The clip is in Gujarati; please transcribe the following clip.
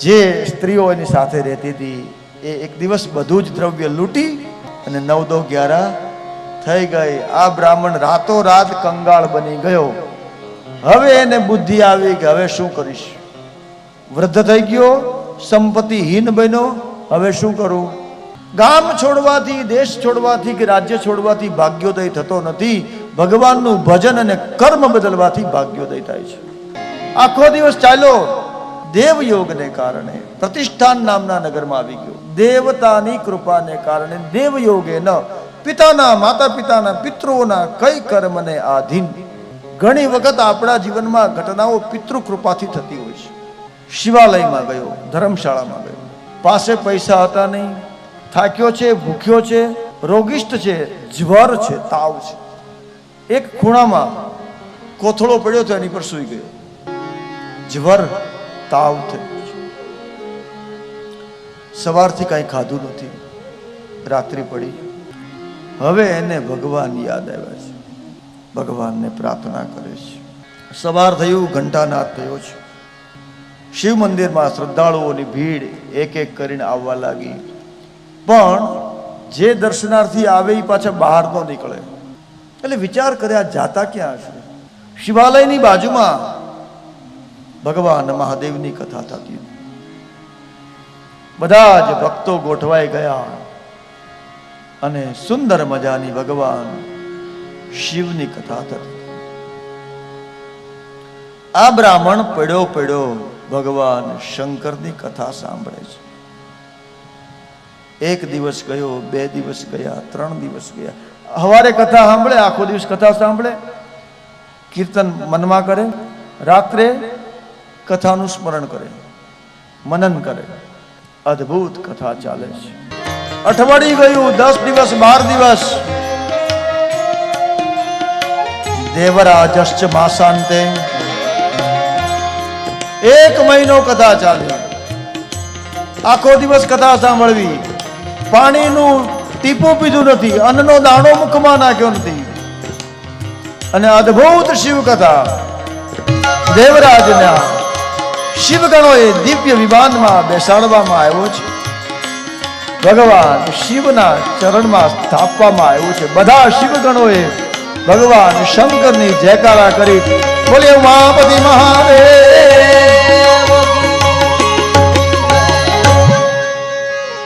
જે સ્ત્રીઓ એની સાથે રહેતી હતી, એ એક દિવસ બધું જ દ્રવ્ય લૂંટી અને નવ દો ગ્યારા થઈ ગઈ. આ બ્રાહ્મણ રાતોરાત કંગાળ બની ગયો. હવે એને બુદ્ધિ આવી કે હવે શું કરીશ? વૃદ્ધ થઈ ગયો, સંપત્તિહીન બન્યો. હવે શું કરું? ગામ છોડવાથી, દેશ છોડવાથી કે રાજ્ય છોડવાથી ભાગ્યોદય થતો નથી. ભગવાનનું ભજન અને કર્મ બદલવાથી ભાગ્યોદય થાય છે. આખો દિવસ ચાલ્યો. દેવયોગને કારણે પ્રતિષ્ઠાન નામના નગરમાં આવી ગયો. દેવતાની કૃપાને કારણે દેવયોગે ન પિતાના માતા પિતાના પિતૃઓના કઈ કર્મને આધીન. ઘણી વખત આપણા જીવનમાં ઘટનાઓ પિતૃ કૃપાથી થતી હોય છે. શિવાલયમાં ગયો, ધર્મશાળામાં ગયો. પાસે પૈસા હતા નહીં. થાક્યો છે, ભૂખ્યો છે, રોગિષ્ટ છે, જ્વર છે, તાવ છે. એક ખૂણામાં કોથળો પડ્યો તો એની પર સૂઈ ગયો. જ્વર તાવ થયો. છે સવારથી કાંઈ ખાધું નથી. રાત્રિ પડી હવે એને ભગવાન યાદ આવ્યા છે. ભગવાનને પ્રાર્થના કરે છે. સવાર થયું, ઘંટાનાદ થયો છે. શિવ મંદિરમાં શ્રદ્ધાળુઓની ભીડ એક એક કરીને આવવા લાગી. પણ જે દર્શનાર્થી આવે એ પાછા બહાર ન નીકળે. એટલે વિચાર કર્યા, જાતા ક્યાં હશે? શિવાલયની બાજુમાં ભગવાન મહાદેવની કથા થતી બધા જ ભક્તો ગોઠવાઈ ગયા અને સુંદર મજાની ભગવાન શિવની કથા થતી આ બ્રાહ્મણ પડ્યો પડ્યો ભગવાન શંકરની કથા સાંભળે છે. એક દિવસ ગયો, બે દિવસ ગયા, ત્રણ દિવસ ગયા. હવારે કથા સાંભળે, આખો દિવસ કથા સાંભળે. કીર્તન મનમાં કરે. રાત્રે કથાનું સ્મરણ કરે, મનન કરે, અદ્ભુત કથા ચાલે છે. અઠવાડિયું ગયું, દસ દિવસ, બાર દિવસ. દેવરાજશ્ચ માસાંતે એક મહિનો કથા ચાલે. આખો દિવસ કથા સાંભળવી. પાણીનું ટીપું પીધું નથી, અન્નનો દાણો મુખમાં નાખ્યો નથી. અને અદ્ભુત શિવ કથા દેવરાજના શિવગણોએ દિવ્ય વિમાનમાં બેસાડવામાં આવ્યો છે. ભગવાન શિવના ચરણમાં સ્થાપવામાં આવ્યું છે. બધા શિવગણોએ ભગવાન શંકરની જયકારા કરી બોલે ઉમાપતિ મહાદેવ!